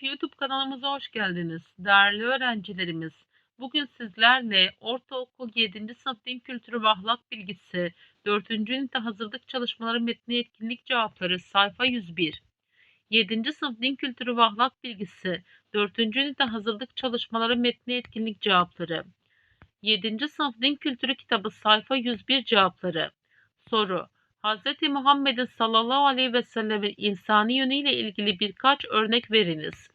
Öğretmenlik YouTube kanalımıza hoş geldiniz. Değerli öğrencilerimiz, bugün sizlerle Ortaokul 7. Sınıf Din Kültürü ve Ahlak Bilgisi 4. ünite hazırlık çalışmaları metni etkinlik cevapları sayfa 101. 7. Sınıf Din Kültürü ve Ahlak Bilgisi 4. ünite hazırlık çalışmaları metni etkinlik cevapları. 7. Sınıf Din Kültürü kitabı sayfa 101 cevapları. Soru Hz. Muhammed'in sallallahu aleyhi ve sellemin insani yönüyle ilgili birkaç örnek veriniz.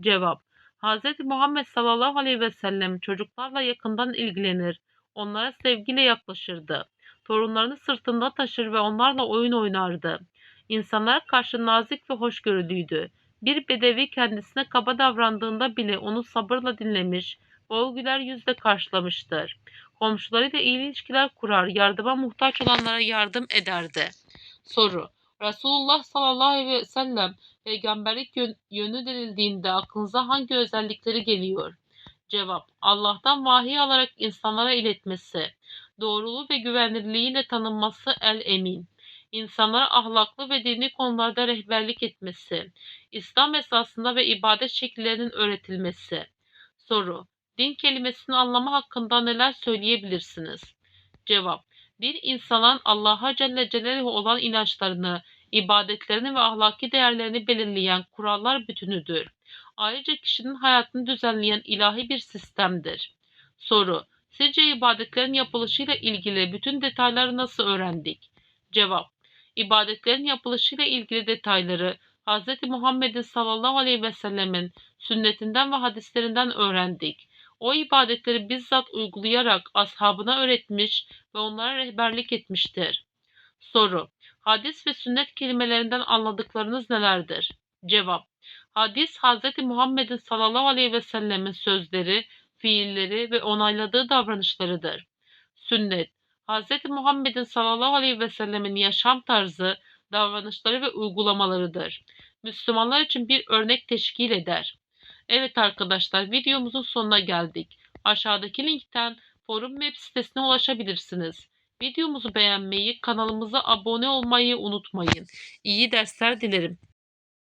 Cevap Hz. Muhammed sallallahu aleyhi ve sellem çocuklarla yakından ilgilenir, onlara sevgiyle yaklaşırdı. Torunlarını sırtında taşır ve onlarla oyun oynardı. İnsanlara karşı nazik ve hoşgörülüydü. Bir bedevi kendisine kaba davrandığında bile onu sabırla dinlemiş o güler yüzle karşılamıştır. Komşularıyla iyi ilişkiler kurar, yardıma muhtaç olanlara yardım ederdi. Soru Resulullah sallallahu aleyhi ve sellem peygamberlik yön- yönü denildiğinde aklınıza hangi özellikleri geliyor? Cevap Allah'tan vahiy alarak insanlara iletmesi, doğruluğu ve güvenilirliğiyle tanınması el emin, insanlara ahlaklı ve dini konularda rehberlik etmesi, İslam esasında ve ibadet şekillerinin öğretilmesi. Soru Din kelimesinin anlamı hakkında neler söyleyebilirsiniz? Cevap Bir insanın Allah'a Celle Celaluhu olan inançlarını, ibadetlerini ve ahlaki değerlerini belirleyen kurallar bütünüdür. Ayrıca kişinin hayatını düzenleyen ilahi bir sistemdir. Soru Sizce ibadetlerin yapılışıyla ilgili bütün detayları nasıl öğrendik? Cevap İbadetlerin yapılışıyla ilgili detayları Hz. Muhammed'in sallallahu aleyhi ve sellemin sünnetinden ve hadislerinden öğrendik. O ibadetleri bizzat uygulayarak ashabına öğretmiş ve onlara rehberlik etmiştir. Soru Hadis ve sünnet kelimelerinden anladıklarınız nelerdir? Cevap Hadis Hz. Muhammed'in sallallahu aleyhi ve sellemin sözleri, fiilleri ve onayladığı davranışlarıdır. Sünnet Hz. Muhammed'in sallallahu aleyhi ve sellemin yaşam tarzı, davranışları ve uygulamalarıdır. Müslümanlar için bir örnek teşkil eder. Evet arkadaşlar videomuzun sonuna geldik. Aşağıdaki linkten forum web sitesine ulaşabilirsiniz. Videomuzu beğenmeyi, kanalımıza abone olmayı unutmayın. İyi dersler dilerim.